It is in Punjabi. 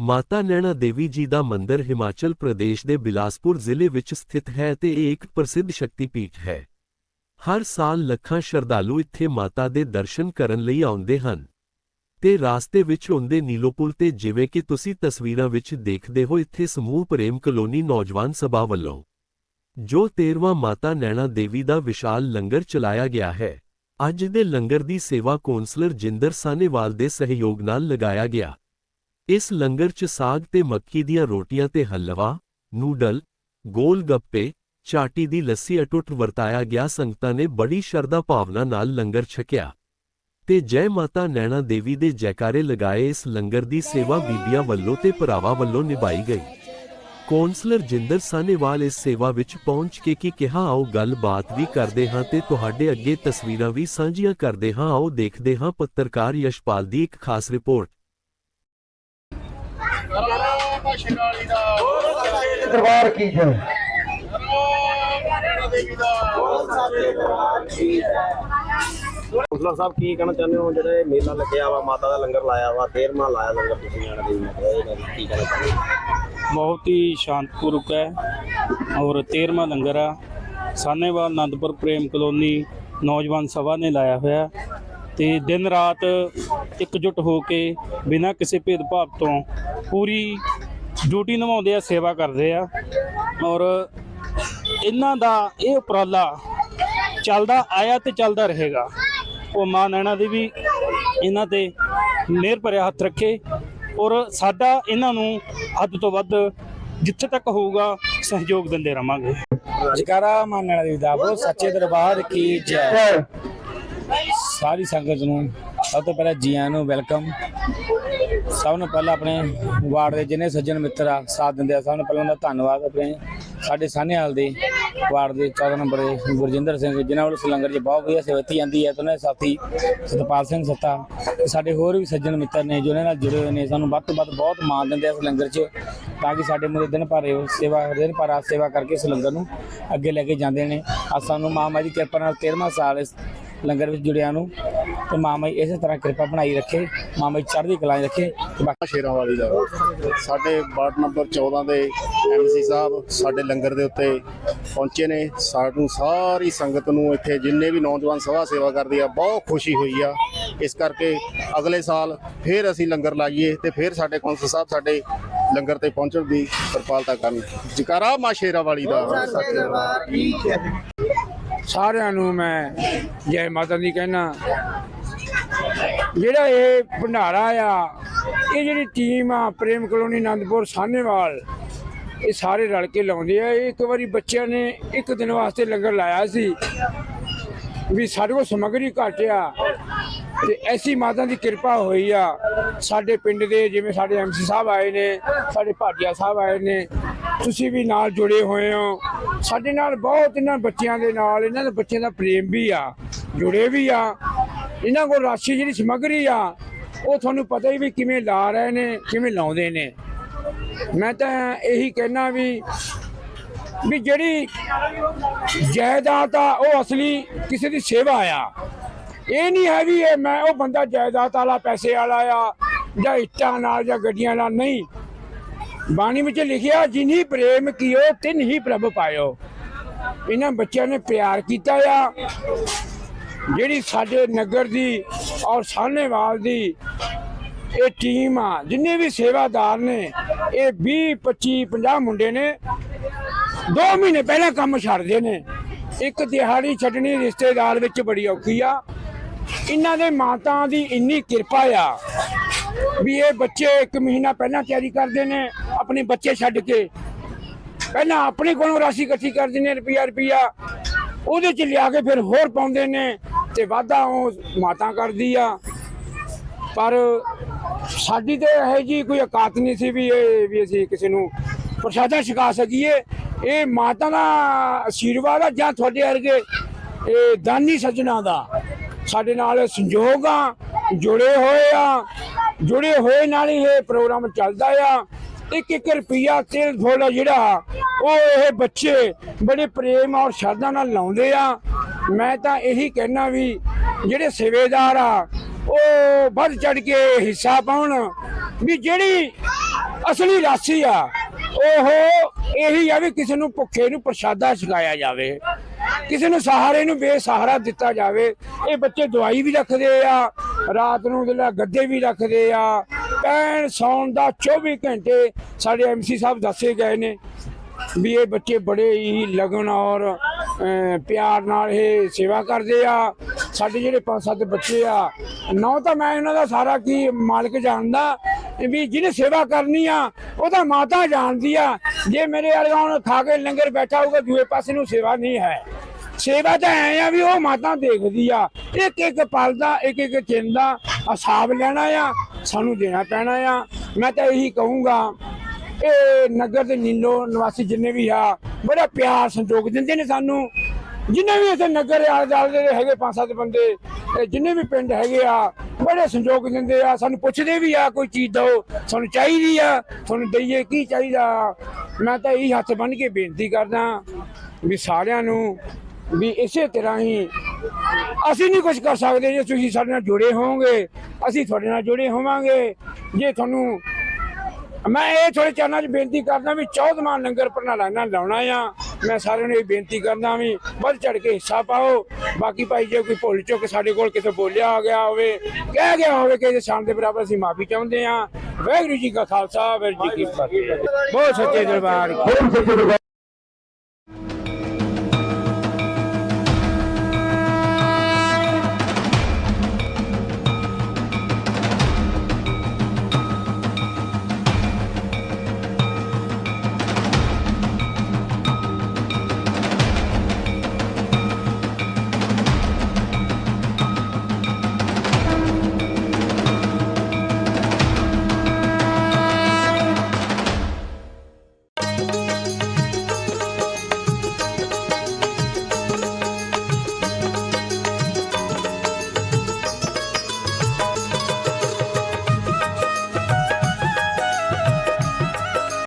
ਮਾਤਾ ਨੈਣਾ ਦੇਵੀ ਜੀ ਦਾ ਮੰਦਿਰ ਹਿਮਾਚਲ ਪ੍ਰਦੇਸ਼ ਦੇ ਬਿਲਾਸਪੁਰ ਜ਼ਿਲ੍ਹੇ ਵਿੱਚ ਸਥਿਤ ਹੈ ਤੇ ਇਹ ਇੱਕ ਪ੍ਰਸਿੱਧ ਸ਼ਕਤੀਪੀਠ ਹੈ। ਹਰ ਸਾਲ ਲੱਖਾਂ ਸ਼ਰਧਾਲੂ ਇੱਥੇ ਮਾਤਾ ਦੇ ਦਰਸ਼ਨ ਕਰਨ ਲਈ ਆਉਂਦੇ ਹਨ। ਤੇ ਰਾਸਤੇ ਵਿੱਚ ਹੁੰਦੇ ਨੀਲੋਪੁਰ ਤੇ ਜਿਵੇਂ ਕਿ ਤੁਸੀਂ ਤਸਵੀਰਾਂ ਵਿੱਚ ਦੇਖਦੇ ਹੋ, ਇੱਥੇ ਸਮੂਹ ਪ੍ਰੇਮ ਕਲੋਨੀ ਨੌਜਵਾਨ ਸਭਾ ਵੱਲੋਂ ਜੋ 13ਵਾਂ ਮਾਤਾ ਨੈਣਾ ਦੇਵੀ ਦਾ ਵਿਸ਼ਾਲ ਲੰਗਰ ਚਲਾਇਆ ਗਿਆ ਹੈ। ਅੱਜ ਦੇ ਲੰਗਰ ਦੀ ਸੇਵਾ ਕੌਂਸਲਰ ਜਿੰਦਰ ਸਾਨੇਵਾਲ ਦੇ ਸਹਿਯੋਗ ਨਾਲ ਲਗਾਇਆ ਗਿਆ। ਇਸ ਲੰਗਰ 'ਚ ਸਾਗ ਤੇ ਮੱਕੀ ਦੀਆਂ ਰੋਟੀਆਂ ਤੇ ਹਲਵਾ, ਨੂਡਲ, ਗੋਲ ਗੱਪੇ, ਚਾਟੀ ਦੀ ਲੱਸੀ ਅਟੁੱਟ ਵਰਤਾਇਆ ਗਿਆ। ਸੰਗਤਾਂ ਨੇ ਬੜੀ ਸ਼ਰਧਾ ਭਾਵਨਾ ਨਾਲ ਲੰਗਰ ਛਕਿਆ ਤੇ ਜੈ ਮਾਤਾ ਨੈਣਾ ਦੇਵੀ ਦੇ ਜੈਕਾਰੇ ਲਗਾਏ। ਇਸ ਲੰਗਰ ਦੀ ਸੇਵਾ ਬੀਬੀਆਂ ਵੱਲੋਂ ਤੇ ਭਰਾਵਾਂ ਵੱਲੋਂ ਨਿਭਾਈ ਗਈ। ਕੌਂਸਲਰ ਜਿੰਦਰ ਸਾਨੇਵਾਲ ਇਸ ਸੇਵਾ ਵਿੱਚ ਪਹੁੰਚ ਕੇ ਕੀ ਕਿਹਾ, ਆਓ ਗੱਲਬਾਤ ਵੀ ਕਰਦੇ ਹਾਂ ਤੇ ਤੁਹਾਡੇ ਅੱਗੇ ਤਸਵੀਰਾਂ ਵੀ ਸਾਂਝੀਆਂ ਕਰਦੇ ਹਾਂ। ਆਓ ਦੇਖਦੇ ਹਾਂ ਪੱਤਰਕਾਰ ਯਸ਼ਪਾਲ ਦੀ ਇੱਕ ਖਾਸ ਰਿਪੋਰਟ। ਦਾ। ਦਰਬਾਰ ਕੀ ਜੈ? ਉਸਲਾ ਸਾਹਿਬ ਕੀ ਕਹਿਣਾ ਚਾਹੁੰਦੇ ਹੋ? ਜਿਹੜਾ ਇਹ ਮੇਲਾ ਲੱਗਿਆ ਵਾ ਮਾਤਾ ਦਾ ਲੰਗਰ ਲਾਇਆ ਵਾ 13ਵਾਂ ਲਾਇਆ ਲੰਗਰ ਤੁਸੀਂ ਜਾਣ ਦੀ ਮਾਤਾ ਇਹਦਾ ਕੀ ਕਹਿਣਾ ਚਾਹੁੰਦੇ ਹੋ? ਬਹੁਤ ਹੀ ਸ਼ਾਂਤਪੂਰਵਕ ਹੈ ਔਰ 13ਵਾਂ ਲੰਗਰ ਆ। ਸਾਨੇਵਾਲ ਆਨੰਦਪੁਰ ਪ੍ਰੇਮ ਕਲੋਨੀ ਨੌਜਵਾਨ ਸਭਾ ਨੇ ਲਾਇਆ ਹੋਇਆ। ਤੇ ਦਿਨ ਰਾਤ ਇਕਜੁੱਟ ਹੋ ਕੇ ਬਿਨਾਂ ਕਿਸੇ ਭੇਦਭਾਵ ਤੋਂ ਪੂਰੀ ਡਿਊਟੀ ਨਿਭਾਉਂਦੇ ਆ ਸੇਵਾ ਕਰਦੇ ਆ। ਔਰ ਇਹਨਾਂ ਦਾ ਇਹ ਉਪਰਾਲਾ ਚੱਲਦਾ ਆਇਆ ਤੇ ਚੱਲਦਾ ਰਹੇਗਾ। ਉਹ ਮਾਂ ਨੈਣਾ ਦੀ ਵੀ ਇਹਨਾਂ ਤੇ ਮਿਹਰ ਭਰਿਆ ਹੱਥ ਰੱਖੇ। ਔਰ ਸਾਡਾ ਇਹਨਾਂ ਨੂੰ ਹੱਦ ਤੋਂ ਵੱਧ ਜਿੱਥੇ ਤੱਕ ਹੋਊਗਾ ਸਹਿਯੋਗ ਦਿੰਦੇ ਰਵਾਂਗੇ। ਜਕਾਰਾ ਮੰਨਣ ਦੀ ਦਾ ਬੋ ਸੱਚੇ ਦਰਬਾਰ ਕੀ ਜੈ। ਸਾਰੀ ਸੰਗਤ ਨੂੰ ਸਭ ਤੋਂ ਪਹਿਲਾਂ ਜੀ ਨੂੰ ਵੈਲਕਮ। ਸਭ ਨੂੰ ਪਹਿਲਾਂ ਆਪਣੇ ਵਾਰਡ ਦੇ ਜਿੰਨੇ ਸੱਜਣ ਮਿੱਤਰ ਆ, ਸਾਥ ਦਿੰਦੇ ਆ, ਸਭ ਨੂੰ ਪਹਿਲਾਂ ਉਹਨਾਂ ਦਾ ਧੰਨਵਾਦ ਆਪਣੇ ਸਾਡੇ ਸਾਹਨੇਵਾਲ ਦੇ ਵਾਰਡ ਦੇ 14 ਨੰਬਰ ਦੇ ਗੁਰਜਿੰਦਰ ਸਿੰਘ ਜਿਨ੍ਹਾਂ ਵੱਲੋਂ ਸਲੰਗਰ 'ਚ ਬਹੁਤ ਵਧੀਆ ਸੇਵਾ ਦਿੱਤੀ ਜਾਂਦੀ ਹੈ ਤੇ ਉਹਨਾਂ ਦੇ ਸਾਥੀ ਸਤਪਾਲ ਸਿੰਘ ਸੱਤਾ ਤੇ ਸਾਡੇ ਹੋਰ ਵੀ ਸੱਜਣ ਮਿੱਤਰ ਨੇ ਜੋ ਇਹਨਾਂ ਨਾਲ ਜੁੜੇ ਹੋਏ ਨੇ, ਸਾਨੂੰ ਵੱਧ ਤੋਂ ਵੱਧ ਬਹੁਤ ਮਾਣ ਦਿੰਦੇ ਆ ਸਲੰਗਰ 'ਚ ਤਾਂ ਕਿ ਸਾਡੇ ਮੁੰਡੇ ਦਿਨ ਭਰ ਇਹ ਸੇਵਾ, ਦਿਨ ਭਰ ਆ ਸੇਵਾ ਕਰਕੇ ਸਲੰਗਰ ਨੂੰ ਅੱਗੇ ਲੈ ਕੇ ਜਾਂਦੇ ਨੇ। ਆ ਸਾਨੂੰ ਮਾਮਾ ਦੀ ਕਿਰਪਾ ਨਾਲ 13ਵਾਂ ਸਾਲ ਇਸ ਲੰਗਰ ਵਿੱਚ ਜੁੜਿਆਂ ਨੂੰ। ਤੇ ਮਾਮਾ ਜੀ ਇਸੇ ਤਰ੍ਹਾਂ ਕਿਰਪਾ ਬਣਾਈ ਰੱਖੇ ਮਾਮਾ ਜੀ ਚੜ੍ਹਦੀ ਕਲਾ ਰੱਖੇ। ਤੇ ਬਾਕੀ ਸ਼ੇਰਾਂ ਵਾਲੀ ਦਾ। ਸਾਡੇ ਵਾਰਡ ਨੰਬਰ 14 ਦੇ ਐਮਸੀ ਸਾਹਿਬ ਸਾਡੇ ਲੰਗਰ ਦੇ ਉੱਤੇ ਪਹੁੰਚੇ ਨੇ। ਸਾਨੂੰ ਸਾਰੀ ਸੰਗਤ ਨੂੰ ਇੱਥੇ ਜਿੰਨੇ ਵੀ ਨੌਜਵਾਨ ਸਭਾ ਸੇਵਾ ਕਰਦੀ ਆ ਬਹੁਤ ਖੁਸ਼ੀ ਹੋਈ ਆ। ਇਸ ਕਰਕੇ ਅਗਲੇ ਸਾਲ ਫੇਰ ਅਸੀਂ ਲੰਗਰ ਲਾਈਏ ਤੇ ਫੇਰ ਸਾਡੇ ਕੌਂਸਲ ਸਾਹਿਬ ਸਾਡੇ ਲੰਗਰ ਤੇ ਪਹੁੰਚਣ ਦੀ ਕਿਰਪਾਲਤਾ ਕਰਨ। ਜਕਾਰਾ ਮਾ ਸ਼ੇਰਾਂ ਵਾਲੀ ਦਾ। ਸਾਰਿਆਂ ਨੂੰ ਮੈਂ ਜੈ ਮਾਤਾ ਦੀ ਕਹਿਣਾ। ਜਿਹੜਾ ਇਹ ਭੰਡਾਰਾ ਆ, ਇਹ ਜਿਹੜੀ ਟੀਮ ਆ, ਪ੍ਰੇਮ ਕਲੋਨੀ ਆਨੰਦਪੁਰ ਸਾਹਨੇਵਾਲ, ਇਹ ਸਾਰੇ ਰਲ ਕੇ ਲਾਉਂਦੇ ਆ। ਇੱਕ ਵਾਰੀ ਬੱਚਿਆਂ ਨੇ ਇੱਕ ਦਿਨ ਵਾਸਤੇ ਲੰਗਰ ਲਾਇਆ ਸੀ ਵੀ ਸਾਡੇ ਕੋਲ ਸਮੱਗਰੀ ਘੱਟ ਆ ਤੇ ਐਸੀ ਮਾਤਾ ਦੀ ਕਿਰਪਾ ਹੋਈ ਆ। ਸਾਡੇ ਪਿੰਡ ਦੇ ਜਿਵੇਂ ਸਾਡੇ ਐਮਸੀ ਸਾਹਿਬ ਆਏ ਨੇ, ਸਾਡੇ ਭਾਟੀਆ ਸਾਹਿਬ ਆਏ ਨੇ ਤੁਸੀਂ ਵੀ ਨਾਲ ਜੁੜੇ ਹੋਏ ਹੋ। ਸਾਡੇ ਨਾਲ ਬਹੁਤ ਇਹਨਾਂ ਬੱਚਿਆਂ ਦੇ ਨਾਲ, ਇਹਨਾਂ ਦੇ ਬੱਚਿਆਂ ਦਾ ਪ੍ਰੇਮ ਵੀ ਆ, ਜੁੜੇ ਵੀ ਆ। ਇਹਨਾਂ ਕੋਲ ਰਾਸ਼ੀ ਜਿਹੜੀ ਸਮੱਗਰੀ ਆ, ਉਹ ਤੁਹਾਨੂੰ ਪਤਾ ਹੀ ਵੀ ਕਿਵੇਂ ਲਾ ਰਹੇ ਨੇ, ਕਿਵੇਂ ਲਾਉਂਦੇ ਨੇ। ਮੈਂ ਤਾਂ ਇਹੀ ਕਹਿਣਾ ਵੀ ਵੀ ਜਿਹੜੀ ਜਾਇਦਾਦ ਆ, ਉਹ ਅਸਲੀ ਕਿਸੇ ਦੀ ਸੇਵਾ ਆ। ਇਹ ਨਹੀਂ ਹੈ ਵੀ ਇਹ ਮੈਂ ਉਹ ਬੰਦਾ ਜਾਇਦਾਦ ਵਾਲਾ, ਪੈਸੇ ਵਾਲਾ ਆ, ਜਾਂ ਇੱਟਾਂ ਨਾਲ ਜਾਂ ਗੱਡੀਆਂ ਨਾਲ, ਨਹੀਂ। ਬਾਣੀ ਵਿੱਚ ਲਿਖਿਆ, ਜਿਨੀ ਪ੍ਰੇਮ ਕੀਓ, ਤਿਨ ਹੀ ਪ੍ਰਭ ਪਾਇਓ। ਇਹਨਾਂ ਬੱਚਿਆਂ ਨੇ ਪਿਆਰ ਕੀਤਾ ਆ। ਜਿਹੜੀ ਸਾਡੇ ਨਗਰ ਦੀ ਔਰ ਸਾਹਨੇਵਾਲ ਦੀ ਇਹ ਟੀਮ ਆ, ਜਿੰਨੇ ਵੀ ਸੇਵਾਦਾਰ ਨੇ, ਇਹ 20 25 50 ਮੁੰਡੇ ਨੇ 2 ਮਹੀਨੇ ਪਹਿਲਾਂ ਕੰਮ ਛੱਡਦੇ ਨੇ। ਇੱਕ ਦਿਹਾੜੀ ਛੱਡਣੀ ਰਿਸ਼ਤੇਦਾਰ ਵਿੱਚ ਬੜੀ ਔਖੀ ਆ। ਇਹਨਾਂ ਦੇ ਮਾਤਾ ਦੀ ਇੰਨੀ ਕਿਰਪਾ ਆ। ਵੀ ਇਹ ਬੱਚੇ ਇੱਕ ਮਹੀਨਾ ਪਹਿਲਾਂ ਤਿਆਰੀ ਕਰਦੇ ਨੇ, ਆਪਣੇ ਬੱਚੇ ਛੱਡ ਕੇ। ਪਹਿਲਾਂ ਆਪਣੇ ਕੋਲੋਂ ਰਾਸ਼ੀ ਇਕੱਠੀ ਕਰਦੇ ਨੇ ਰੁਪਿਆ ਰੁਪਿਆ ਉਹਦੇ ਚ ਲਿਆ ਕੇ ਫਿਰ ਹੋਰ ਪਾਉਂਦੇ ਨੇ ਤੇ ਵਾਧਾ ਉਹ ਮਾਤਾ ਕਰਦੀ ਆ। ਪਰ ਸਾਡੀ ਤੇ ਇਹ ਜੀ ਕੋਈ ਔਕਾਤ ਨਹੀਂ ਸੀ ਵੀ ਇਹ, ਵੀ ਅਸੀਂ ਕਿਸੇ ਨੂੰ ਪ੍ਰਸ਼ਾਦਾ ਛਕਾ ਸਕੀਏ। ਇਹ ਮਾਤਾ ਦਾ ਆਸ਼ੀਰਵਾਦ ਆ ਜਾਂ ਤੁਹਾਡੇ ਵਰਗੇ ਇਹ ਦਾਨੀ ਸੱਜਣਾ ਦਾ। ਸਾਡੇ ਨਾਲ ਸੰਯੋਗ ਆ, ਜੁੜੇ ਹੋਏ ਆ। ਜੁੜੇ ਹੋਏ ਨਾਲ ਹੀ ਇਹ ਪ੍ਰੋਗਰਾਮ ਚੱਲਦਾ ਆ। ਇੱਕ ਇੱਕ ਰੁਪਿਆ ਤੇਲ ਫੋਲਾ ਜਿਹੜਾ, ਉਹ ਇਹ ਬੱਚੇ ਬੜੇ ਪ੍ਰੇਮ ਔਰ ਸ਼ਰਧਾ ਨਾਲ ਲਾਉਂਦੇ ਆ। ਮੈਂ ਤਾਂ ਇਹੀ ਕਹਿਣਾ ਵੀ ਜਿਹੜੇ ਸੇਵੇਦਾਰ ਆ, ਉਹ ਵੱਧ ਚੜ ਕੇ ਹਿੱਸਾ ਪਾਉਣ ਵੀ ਜਿਹੜੀ ਅਸਲੀ ਰਾਸੀ ਆ, ਉਹ ਇਹੀ ਆ ਵੀ ਕਿਸੇ ਨੂੰ ਭੁੱਖੇ ਨੂੰ ਪ੍ਰਸ਼ਾਦਾ ਛਕਾਇਆ ਜਾਵੇ। ਕਿਸੇ ਨੂੰ ਸਹਾਰੇ ਨੂੰ ਬੇਸਹਾਰਾ ਦਿੱਤਾ ਜਾਵੇ। ਇਹ ਬੱਚੇ ਦਵਾਈ ਵੀ ਰੱਖਦੇ ਆ, ਰਾਤ ਨੂੰ ਜਿਹੜਾ ਗੱਦੇ ਵੀ ਰੱਖਦੇ ਆ। ਪੈਣ ਸੌਣ ਦਾ 24 ਘੰਟੇ ਸਾਡੇ ਐਮਸੀ ਸਾਹਿਬ ਦੱਸੇ ਗਏ ਨੇ ਵੀ ਇਹ ਬੱਚੇ ਬੜੇ ਹੀ ਲਗਨ ਔਰ ਪਿਆਰ ਨਾਲ ਇਹ ਸੇਵਾ ਕਰਦੇ ਆ। ਸਾਡੇ ਜਿਹੜੇ ਪੰਜ ਸੱਤ ਬੱਚੇ ਆ, ਨੌ ਤਾਂ ਮੈਂ ਇਹਨਾਂ ਦਾ ਸਾਰਾ ਕੀ ਮਾਲਕ ਜਾਣਦਾ ਵੀ ਜਿਹਨੇ ਸੇਵਾ ਕਰਨੀ ਆ, ਉਹ ਤਾਂ ਮਾਤਾ ਜਾਣਦੀ ਆ। ਜੇ ਮੇਰੇ ਵਾਲੇ ਹੁਣ ਖਾ ਕੇ ਲੰਗਰ ਬੈਠਾ ਹੋਊਗਾ, ਦੂਏ ਪਾਸੇ ਨੂੰ ਸੇਵਾ ਨਹੀਂ ਹੈ। ਸੇਵਾ ਤਾਂ ਐ ਆ ਵੀ ਉਹ ਮਾਤਾ ਦੇਖਦੀ ਆ। ਇੱਕ ਇੱਕ ਪਲ ਦਾ ਇੱਕ ਇੱਕ ਚਿੰਨ ਦਾ ਹਿਸਾਬ ਲੈਣਾ ਆ, ਸਾਨੂੰ ਦੇਣਾ ਪੈਣਾ ਆ। ਮੈਂ ਤਾਂ ਇਹੀ ਕਹੂੰਗਾ, ਇਹ ਨਗਰ ਦੇ ਨੀਲੋ ਨਿਵਾਸੀ ਜਿੰਨੇ ਵੀ ਆ, ਬੜਾ ਪਿਆਰ ਸੰਜੋਗ ਦਿੰਦੇ ਨੇ ਸਾਨੂੰ। ਜਿੰਨੇ ਵੀ ਇੱਥੇ ਨਗਰ ਆਲੇ ਦੁਆਲੇ ਦੇ ਹੈਗੇ ਪੰਜ ਸੱਤ ਬੰਦੇ ਜਿੰਨੇ ਵੀ ਪਿੰਡ ਹੈਗੇ ਆ, ਬੜੇ ਸੰਜੋਗ ਦਿੰਦੇ ਆ। ਸਾਨੂੰ ਪੁੱਛਦੇ ਵੀ ਆ, ਕੋਈ ਚੀਜ਼ ਦਿਓ, ਸਾਨੂੰ ਚਾਹੀਦੀ ਆ, ਤੁਹਾਨੂੰ ਦਈਏ ਕੀ ਚਾਹੀਦਾ। ਮੈਂ ਤਾਂ ਇਹੀ ਹੱਥ ਬੰਨ ਕੇ ਬੇਨਤੀ ਕਰਦਾ ਵੀ ਸਾਰਿਆਂ ਨੂੰ ਵੀ ਇਸੇ ਤਰ੍ਹਾਂ ਹੀ ਅਸੀਂ ਨਹੀਂ ਕੁਝ ਕਰ ਸਕਦੇ ਜੇ ਤੁਸੀਂ ਸਾਡੇ ਨਾਲ ਜੁੜੇ ਹੋਵੋਗੇ, ਅਸੀਂ ਤੁਹਾਡੇ ਨਾਲ ਜੁੜੇ ਹੋਵਾਂਗੇ। ਜੇ ਤੁਹਾਨੂੰ ਮੈਂ ਇਹ ਥੋੜੇ ਚਰਨਾਂ 'ਚ ਬੇਨਤੀ ਕਰਦਾ ਵੀ 14ਵਾਂ ਲੰਗਰ ਪ੍ਰਣਾਲਾ ਲਾਉਣਾ ਆ। ਮੈਂ ਸਾਰਿਆਂ ਨੂੰ ਇਹ ਬੇਨਤੀ ਕਰਦਾ ਵੀ ਵੱਧ ਚੜ ਕੇ ਹਿੱਸਾ ਪਾਓ। ਬਾਕੀ ਭਾਈ ਜੇ ਕੋਈ ਭੁੱਲ ਚੁੱਕ ਸਾਡੇ ਕੋਲ ਕਿਸੇ ਬੋਲਿਆ ਆ ਗਿਆ ਹੋਵੇ, ਕਹਿ ਗਿਆ ਹੋਵੇ ਕਿ ਸ਼ਾਨ ਦੇ ਬਰਾਬਰ ਅਸੀਂ ਮਾਫੀ ਚਾਹੁੰਦੇ ਆ ਵਾਹਿਗੁਰੂ ਜੀ ਕਾ ਖਾਲਸਾ, ਵਾਹਿਗੁਰੂ ਜੀ ਕੀ ਫਤਿਹ। ਬਹੁਤ ਸੱਚੇ ਦਰਬਾਰ।